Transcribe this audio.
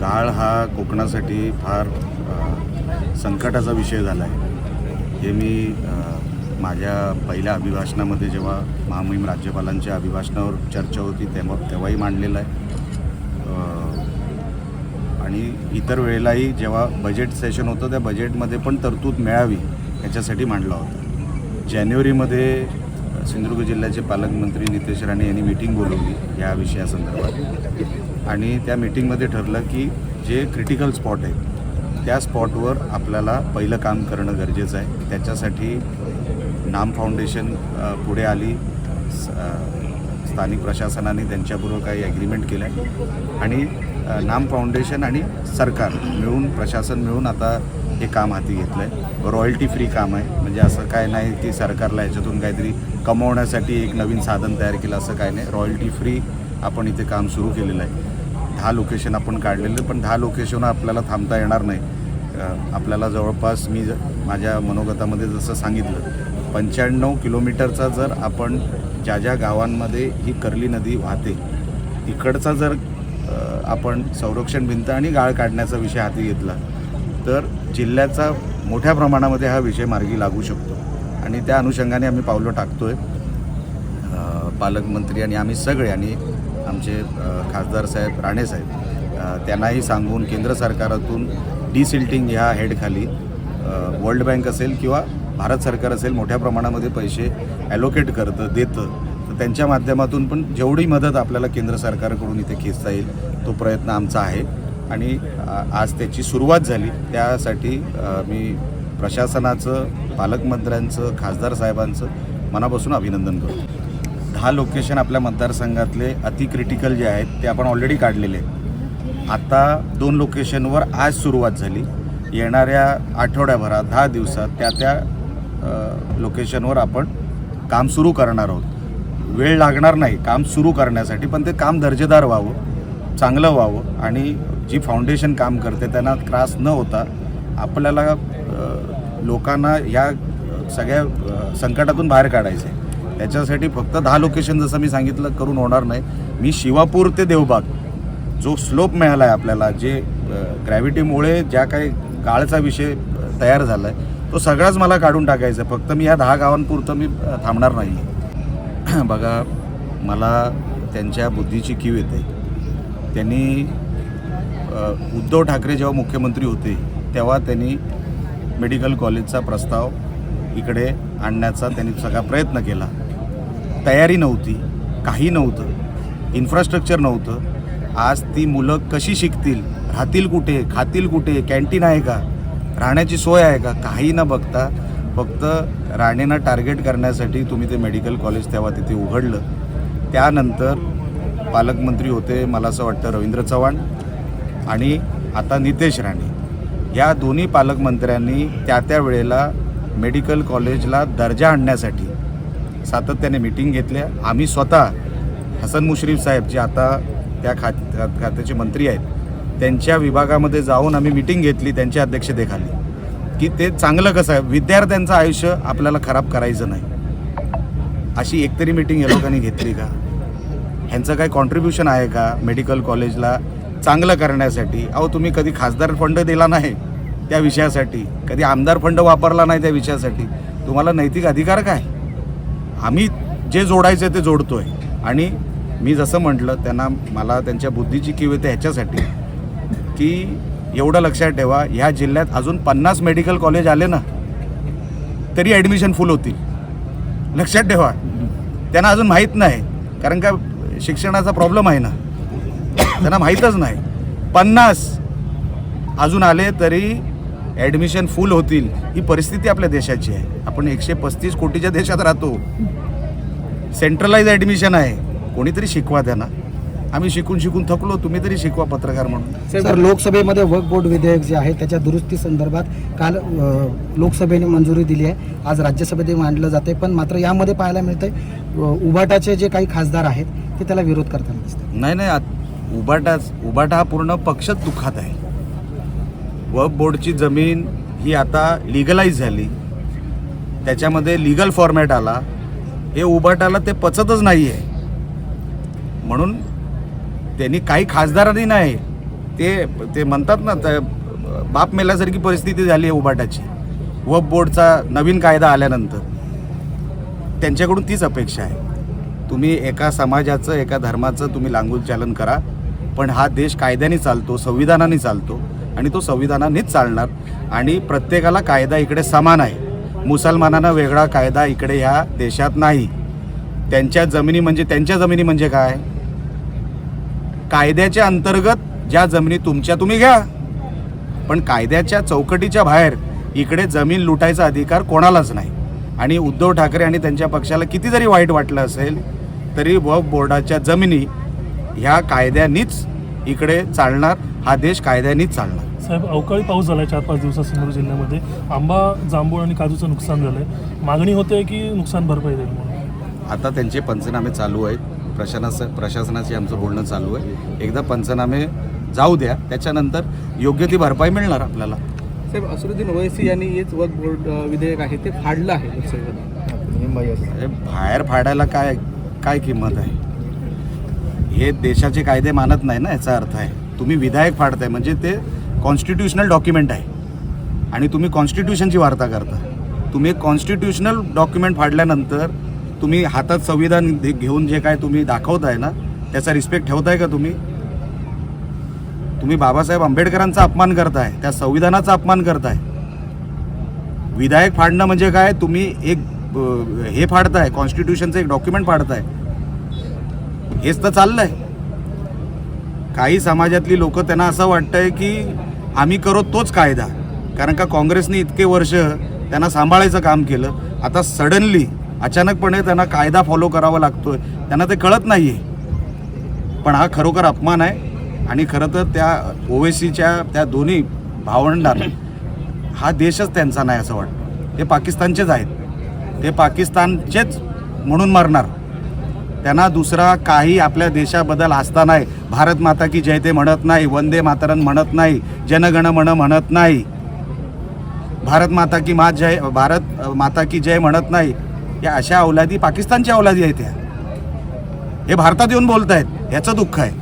काळ हा कोकणासाठी फार संकटाचा विषय झाला आहे. हे मी माझ्या पहिल्या अभिभाषणामध्ये जेव्हा महामहिम राज्यपालांच्या अभिभाषणावर चर्चा होती तेव्हा तेव्हाही मांडलेलं आहे. आणि इतर वेळेलाही जेव्हा बजेट सेशन होतं त्या बजेटमध्ये पण तरतूद मिळावी याच्यासाठी मांडला होता. जानेवारीमध्ये सिंधुदुर्ग जिल्ह्याचे पालकमंत्री नितेश राणे यांनी मीटिंग बोलवली या विषयासंदर्भात. आणि त्या मीटिंगमध्ये ठरलं की जे क्रिटिकल स्पॉट आहेत त्या स्पॉटवर आपल्याला पहिलं काम करणं गरजेचं आहे. त्याच्यासाठी नाम फाउंडेशन पुढे आली. स- स्थानिक प्रशासनाने त्यांच्याबरोबर काही ॲग्रीमेंट केलं आहे आणि नाम फाउंडेशन आणि सरकार मिळून प्रशासन मिळून आता हे काम हाती घेतलं आहे रॉयल्टी फ्री काम आहे. म्हणजे असं काय नाही की सरकारला याच्यातून काहीतरी कमवण्यासाठी एक नवीन साधन तयार केलं असं काय नाही. रॉयल्टी फ्री आपण इथे काम सुरू केलेलं आहे. दहा लोकेशन आपण काढलेलं पण दहा लोकेशन आपल्याला थांबता येणार नाही. आपल्याला जवळपास मी ज- माझ्या मनोगतामध्ये जसं सांगितलं पंच्याण्णव किलोमीटरचा जर आपण ज्या ज्या गावांमध्ये ही कर्ली नदी वाहते तिकडचा जर आपण संरक्षण भिंत आणि गाळ काढण्याचा विषय हाती घेतला तर जिल्ह्याचा मोठ्या प्रमाणामध्ये हा विषय मार्गी लागू शकतो. आणि त्या अनुषंगाने आम्ही पावलं टाकतो आहे पालकमंत्री आणि आम्ही सगळे आणि आमचे खासदार साहेब राणे साहेब त्यांनाही सांगून केंद्र सरकारातून डिसिल्टिंग ह्या हेडखाली वर्ल्ड बँक असेल किंवा भारत सरकार असेल मोठ्या प्रमाणामध्ये पैसे ॲलोकेट करतं देतं. तर त्यांच्या माध्यमातून पण जेवढी मदत आपल्याला केंद्र सरकारकडून इथे खेचता येईल तो प्रयत्न आमचा आहे. आणि आज त्याची सुरुवात झाली. त्यासाठी मी प्रशासनाचं पालकमंत्र्यांचं खासदार साहेबांचं मनापासून अभिनंदन करतो. दहा लोकेशन आपल्या मतदारसंघातले अति क्रिटिकल जे आहेत ते आपण ऑलरेडी काढलेले आहेत. आता दोन लोकेशनवर आज सुरुवात झाली. येणाऱ्या आठवड्याभरात दहा दिवसात त्या त्या लोकेशनवर आपण काम सुरू करणार आहोत. वेळ लागणार नाही काम सुरू करण्यासाठी पण ते काम दर्जेदार व्हावं. चांगलं व्हावं आणि जी फाउंडेशन काम करते त्यांना त्रास न होता आपल्याला लोकांना या सगळ्या संकटातून बाहेर काढायचं. आहे त्याच्यासाठी फक्त दहा लोकेशन जसं मी सांगितलं करून होणार नाही. मी शिवापूर ते देवबाग जो स्लोप मिळाला आहे आपल्याला जे ग्रॅव्हिटीमुळे ज्या काही गाळचा विषय तयार झाला आहे तो सगळाच मला काढून टाकायचा आहे. फक्त मी या दहा गावांपुरतं मी थांबणार नाही. बघा मला त्यांच्या बुद्धीची कीव येते. त्यांनी उद्धव ठाकरे जेव्हा मुख्यमंत्री होते तेव्हा त्यांनी मेडिकल कॉलेजचा प्रस्ताव इकडे आणण्याचा त्यांनी सगळा प्रयत्न केला. तयारी नव्हती काही नव्हतं इन्फ्रास्ट्रक्चर नव्हतं. आज ती मुलं कशी शिकतील राहतील कुठे खातील कुठे कॅन्टीन आहे का राहण्याची सोय आहे का काही न बघता फक्त राणेंना टार्गेट करण्यासाठी तुम्ही ते मेडिकल कॉलेज तेव्हा तिथे उघडलं. त्यानंतर पालकमंत्री होते मला असं वाटतं रवींद्र चव्हाण आणि आता नितेश राणे. या दोन्ही पालकमंत्र्यांनी त्या त्या वेळेला मेडिकल कॉलेजला दर्जा आणण्यासाठी सातत्याने मिटिंग घेतल्या. आम्ही स्वतः हसन मुश्रीफ साहेब जे आता त्या खात खात्याचे मंत्री आहेत त्यांच्या विभागामध्ये जाऊन आम्ही मिटिंग घेतली त्यांच्या अध्यक्षतेखाली की ते चांगलं कसं आहे? विद्यार्थ्यांचं आयुष्य आपल्याला खराब करायचं नाही. अशी एकतरी मिटिंग या लोकांनी घेतली का? ह्यांचं काही कॉन्ट्रीब्युशन आहे का मेडिकल कॉलेजला चांगलं करण्यासाठी. अहो तुम्ही कधी खासदार फंड दिला नाही त्या विषयासाठी. कधी आमदार फंड वापरला नाही त्या विषयासाठी. तुम्हाला नैतिक अधिकार काय? आम्ही जे जोडायचं ते जोडतो आहे आणि मी जसं म्हटलं त्यांना मला त्यांच्या बुद्धीची किव येते ह्याच्यासाठी की एवढं लक्षात ठेवा ह्या जिल्ह्यात अजून पन्नास मेडिकल कॉलेज आले ना तरी ॲडमिशन फुल होतील. लक्षात ठेवा. त्यांना अजून माहीत नाही. कारण का शिक्षणाचा प्रॉब्लेम आहे ना त्यांना माहीतच नाही. पन्नास अजून आले तरी ॲडमिशन फुल होतील. ही परिस्थिती आपल्या देशाची आहे. आपण एकशे पस्तीस कोटीच्या देशात राहतो. सेंट्रलाइज ॲडमिशन आहे. कोणीतरी शिकवा त्यांना. आम्ही शिकून शिकून थकलो तुम्ही तरी शिकवा पत्रकार म्हणून. सर लोकसभेमध्ये वक बोर्ड विधेयक जे आहे त्याच्या दुरुस्ती संदर्भात काल लोकसभेने मंजुरी दिली आहे. आज राज्यसभेत मांडलं जाते पण मात्र यामध्ये पाहायला मिळतंय उभाटाचे जे काही खासदार आहेत की त्याला विरोध करताना दिसतात नाही नाही आत- उबाटाच उबाटा हा पूर्ण पक्षच दुःखात आहे. वफ बोर्डची जमीन ही आता लिगलाइज झाली. त्याच्यामध्ये लिगल फॉर्मॅट आला. हे उबाटाला ते पचतच नाही आहे म्हणून त्यांनी काही खासदारांनी नाही ते ते म्हणतात ना तर बाप मेल्यासारखी परिस्थिती झाली आहे उबाटाची. वफ बोर्डचा नवीन कायदा आल्यानंतर. त्यांच्याकडून तीच अपेक्षा आहे. तुम्ही एका समाजाचं एका धर्माचं तुम्ही लांगूल चालन करा. पण हा देश कायद्याने चालतो संविधानाने चालतो आणि तो संविधानानेच चालणार. आणि प्रत्येकाला कायदा इकडे समान आहे. मुसलमानांना वेगळा कायदा इकडे ह्या देशात नाही. त्यांच्या जमिनी म्हणजे त्यांच्या जमिनी म्हणजे काय? कायद्याच्या अंतर्गत ज्या जमिनी तुमच्या तुम्ही घ्या. पण कायद्याच्या चौकटीच्या बाहेर इकडे जमीन लुटायचा अधिकार कोणालाच नाही. आणि उद्धव ठाकरे आणि त्यांच्या पक्षाला किती जरी वाईट वाटलं असेल तरी वक्फ बोर्डाच्या जमिनी ह्या कायद्यानीच इकडे चालणार हा देश कायद्यानीच चालणार. साहेब अवकाळी पाऊस झाला चार पाच दिवसात सिंधुदुर्ग जिल्ह्यामध्ये. आंबा जांभूळ आणि काजूचं नुकसान झालंय. मागणी होते की नुकसान भरपाई देईल आता त्यांचे पंचनामे चालू आहेत. प्रशासनाचं प्रशासनाचे आमचं बोलणं चालू आहे. एकदा पंचनामे जाऊ द्या त्याच्यानंतर योग्य ती भरपाई मिळणार आपल्याला. साहेब असरुद्दीन ओवैसी यांनी हेच वक्फ बोर्ड विधेयक आहे ते फाडलं आहे बाहेर फाडायला काय? काय किंमत आहे? हे देशाचे कायदे मानत नाही ना याचा अर्थ आहे. तुम्ही विधायक फाडताय म्हणजे ते कॉन्स्टिट्युशनल डॉक्युमेंट आहे. आणि तुम्ही कॉन्स्टिट्यूशनची वार्ता करता. तुम्ही कॉन्स्टिट्युशनल डॉक्युमेंट फाडल्यानंतर तुम्ही हातात संविधान घेऊन जे काय तुम्ही दाखवताय ना त्याचा रिस्पेक्ट ठेवताय का तुम्ही? तुम्ही बाबासाहेब आंबेडकरांचा अपमान करताय त्या संविधानाचा अपमान करताय. विधायक फाडणं म्हणजे काय? तुम्ही एक हे फाडताय कॉन्स्टिट्यूशनचं एक डॉक्युमेंट फाडताय. हेच तर चाललंय. काही समाजातली लोक त्यांना असं वाटतंय की आम्ही करो तोच कायदा. कारण का काँग्रेसने इतके वर्ष त्यांना सांभाळायचं काम केलं. आता सडनली अचानकपणे त्यांना कायदा फॉलो करावा लागतोय. त्यांना ते कळत नाही आहे पण हा खरोखर अपमान आहे. आणि खरं तर त्या ओवेसीच्या त्या दोन्ही भावंडांना हा देशच त्यांचा नाही असं वाटतं. ते पाकिस्तानचेच आहेत. ते पाकिस्तानचेच म्हणून मरणार. त्यांना दुसरा काही आपल्या देशाबद्दल आस्था नाही. भारत माता की जय ते म्हणत नाही वंदे मातरन म्हणत नाही जनगण म्हण म्हणत नाही. भारत माता की मा जय भारत माता की जय म्हणत नाही. या अशा औलादी पाकिस्तानच्या औलादी आहेत त्या हे भारतात येऊन बोलत आहेत ह्याचं दुःख आहे.